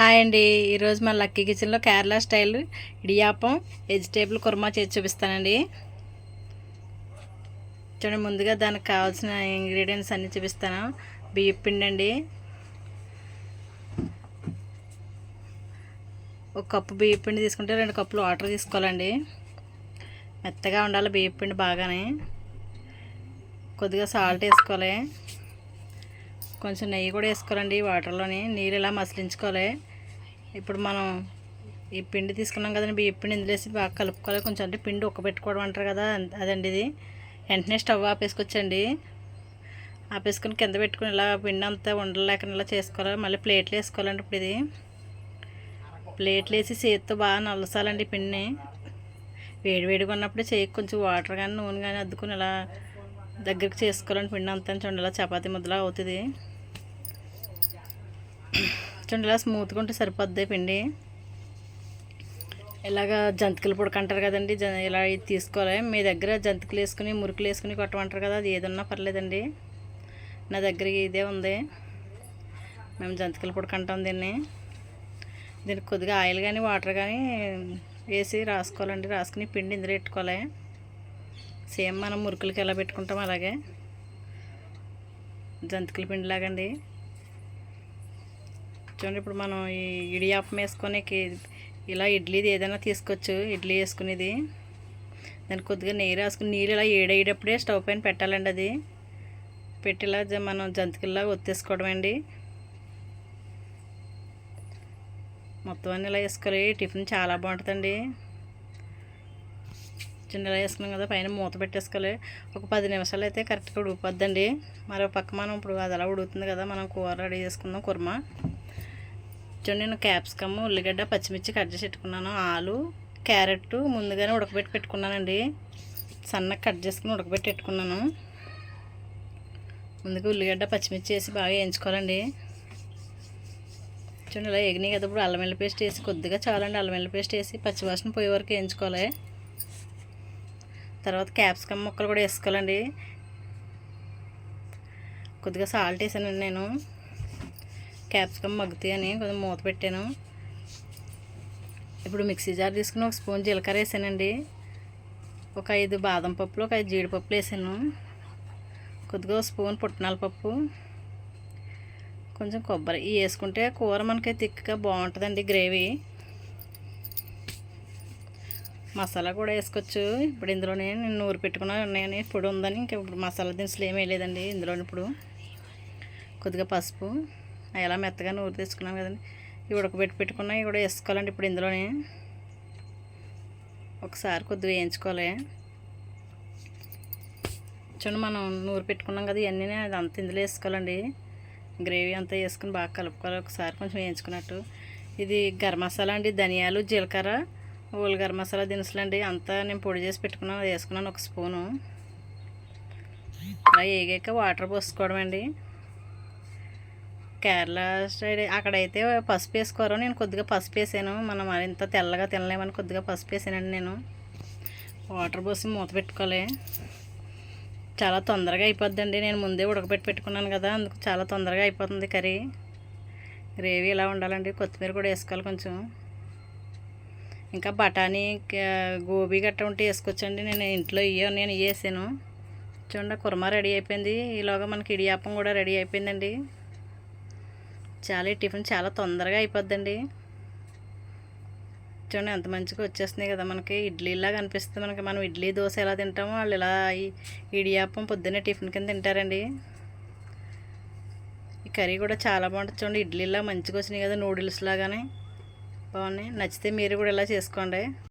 Hi అండి. ఈరోజు మన లక్కీ కిచెన్లో కేరళ స్టైల్ ఇడియాపం వెజిటేబుల్ కుర్మా చేసి చూపిస్తానండి. చూడండి ముందుగా దానికి కావాల్సిన ఇంగ్రీడియంట్స్ అన్నీ చూపిస్తాను. బియ్యం పిండి అండి. ఒక కప్పు బియ్యం పిండి తీసుకుంటే రెండు కప్పులు వాటర్ తీసుకోవాలండి. మెత్తగా ఉండాలి బియ్యం పిండి బాగానే. కొద్దిగా సాల్ట్ వేసుకోవాలి. కొంచెం నెయ్యి కూడా వేసుకోవాలండి వాటర్లోని. నీరు ఇలా మసిలించుకోవాలి. ఇప్పుడు మనం ఈ పిండి తీసుకున్నాం కదండి బియ్య పిండి ఇందులో బాగా కలుపుకోవాలి. కొంచెం అంటే పిండి పెట్టుకోవడం అంటారు కదా అదండి ఇది. వెంటనే స్టవ్ ఆపేసుకొచ్చండి ఆపేసుకొని కింద పెట్టుకుని ఇలా పిండి అంతా ఉండలేకుండా ఇలా చేసుకోవాలి. మళ్ళీ ప్లేట్లు వేసుకోవాలండి ఇప్పుడు ఇది. ప్లేట్లు వేసి చేతితో బాగా నల్లసాలండి పిండిని. వేడివేడిగా ఉన్నప్పుడే చేయి కొంచెం వాటర్ కానీ నూనె కానీ అద్దుకుని ఇలా దగ్గరికి చేసుకోవాలండి పిండి అంతా. చూడండి ఇలా చపాతీ ముద్దలా అవుతుంది. చూడండి ఇలా స్మూత్గా ఉంటే సరిపోద్ది పిండి. ఇలాగ జంతికలు పుడకంటారు కదండి ఇలా తీసుకోవాలి. మీ దగ్గర జంతికలు వేసుకుని మురుకులు వేసుకుని కొట్టమంటారు కదా అది ఏదన్నా పర్లేదండి. నా దగ్గర ఇదే ఉంది. మేము జంతికలు పుడకంటాం దీన్ని. దీనికి కొద్దిగా ఆయిల్ కానీ వాటర్ కానీ వేసి రాసుకోవాలండి. రాసుకుని పిండి ఇందులో పెట్టుకోవాలి. సేమ్ మనం మురుకులకి ఎలా పెట్టుకుంటాం అలాగే. జంతికల పిండిలాగండి చూడండి ఇప్పుడు మనం ఈ ఇడియాపం వేసుకొని ఇలా ఇడ్లీది ఏదైనా తీసుకోవచ్చు. ఇడ్లీ వేసుకునేది. దానికి కొద్దిగా నెయ్యి రాసుకుని నీళ్ళు ఇలా ఏడేటప్పుడే స్టవ్ పైన పెట్టాలండి అది. పెట్టిలా మనం జంతికల్లా ఒత్తేసుకోవడం అండి మొత్తం అన్నీ ఇలా వేసుకోవాలి టిఫిన్ చాలా బాగుంటుందండి. చిన్నలా వేసుకున్నాం కదా పైన మూత పెట్టేసుకోవాలి. ఒక పది నిమిషాలు అయితే కరెక్ట్గా ఉడిపోద్దండి. మరో పక్క మనం ఇప్పుడు అది అలా ఉడుకుతుంది కదా మనం కూర రెడీ చేసుకుందాం కుర్మా. చూడండి నేను క్యాప్సికమ్ ఉల్లిగడ్డ పచ్చిమిర్చి కట్ చేసి పెట్టుకున్నాను. ఆలు క్యారెట్ ముందుగానే ఉడకబెట్టి పెట్టుకున్నానండి. సన్నగా కట్ చేసుకుని ఉడకబెట్టి పెట్టుకున్నాను. ముందుగా ఉల్లిగడ్డ పచ్చిమిర్చి వేసి బాగా వేయించుకోవాలండి. చూడండి ఇలా ఎగినాయి కదా ఇప్పుడు అల్లం వెల్లి పేస్ట్ వేసి కొద్దిగా చాలండి అల్లం వెల్లి పేస్ట్ వేసి పచ్చివాసన పోయే వరకు వేయించుకోవాలి. తర్వాత క్యాప్సికమ్ ముక్కలు కూడా వేసుకోవాలండి. కొద్దిగా సాల్ట్ వేసానండి నేను. క్యాప్సికమ్ మగ్గుతాయి అని కొంచెం మూత పెట్టాను. ఇప్పుడు మిక్సీ జార్ తీసుకుని ఒక స్పూన్ జీలకర్ర వేసానండి. ఒక ఐదు బాదం పప్పులు ఒక ఐదు జీడిపప్పులు వేసాను. కొద్దిగా స్పూన్ పుట్నాల పప్పు. కొంచెం కొబ్బరి ఇవి వేసుకుంటే కూర మనకి తిక్కగా బాగుంటుందండి గ్రేవీ. మసాలా కూడా వేసుకోవచ్చు. ఇప్పుడు ఇందులోనే నేను నూరు పెట్టుకున్నా ఉన్నాయని ఇప్పుడు ఉందని ఇంకా ఇప్పుడు మసాలా దినుసులు ఏమీ లేదండి ఇందులో ఇప్పుడు. కొద్దిగా పసుపు. ఎలా మెత్తగా నూరు తీసుకున్నాం కదండి. ఇవి ఉడకబెట్టి పెట్టుకున్నా. ఇవి కూడా వేసుకోవాలండి ఇప్పుడు ఇందులోనే. ఒకసారి కొద్దిగా వేయించుకోవాలి. చూడండి మనం నూరు పెట్టుకున్నాం కదా ఇవన్నీ అది అంత ఇందులో వేసుకోవాలండి. గ్రేవీ అంతా వేసుకుని బాగా కలుపుకోవాలి. ఒకసారి కొంచెం వేయించుకున్నట్టు. ఇది గరం మసాలా అండి ధనియాలు జీలకర్ర గరం మసాలా దినుసులు అండి అంతా నేను పొడి చేసి పెట్టుకున్నాను వేసుకున్నాను ఒక స్పూను. అలా వేగాక వాటర్ పోసుకోవడం అండి కేరళ స్టైల్ అక్కడైతే పసుపు వేసుకోరు. నేను కొద్దిగా పసుపు వేసాను. మనం మరింత తెల్లగా తినలేమని కొద్దిగా పసుపు వేసానండి నేను. వాటర్ పోసి మూత పెట్టుకోవాలి చాలా తొందరగా అయిపోద్దండి. నేను ముందే ఉడకబెట్టి పెట్టుకున్నాను కదా అందుకు చాలా తొందరగా అయిపోతుంది కర్రీ. గ్రేవీ ఇలా ఉండాలండి? కొత్తిమీర కూడా వేసుకోవాలి కొంచెం. ఇంకా బఠానీ గోబీ గట్ట ఉంటే వేసుకొచ్చండి నేను ఇంట్లో ఇయ్యో నేను వేసాను. చూడండి కుర్మా రెడీ అయిపోయింది. ఈలోగా మనకి ఇడియాపం కూడా రెడీ అయిపోయిందండి. చాలా టిఫిన్ చాలా తొందరగా అయిపోద్దండి. చూడండి ఎంత మంచిగా వచ్చేస్తున్నాయి కదా మనకి. ఇడ్లీలాగా అనిపిస్తుంది మనకి. మనం ఇడ్లీ దోశ ఎలా తింటామో వాళ్ళు ఇలా ఇడియాపం పొద్దున్నే టిఫిన్ కింద తింటారండి. ఈ కర్రీ కూడా చాలా బాగుంటుంది. చూడండి ఇడ్లీలా మంచిగా వచ్చినాయి కదా నూడిల్స్ లాగానే. బాగున్నాయి. నచ్చితే మీరు కూడా ఇలా చేసుకోండి.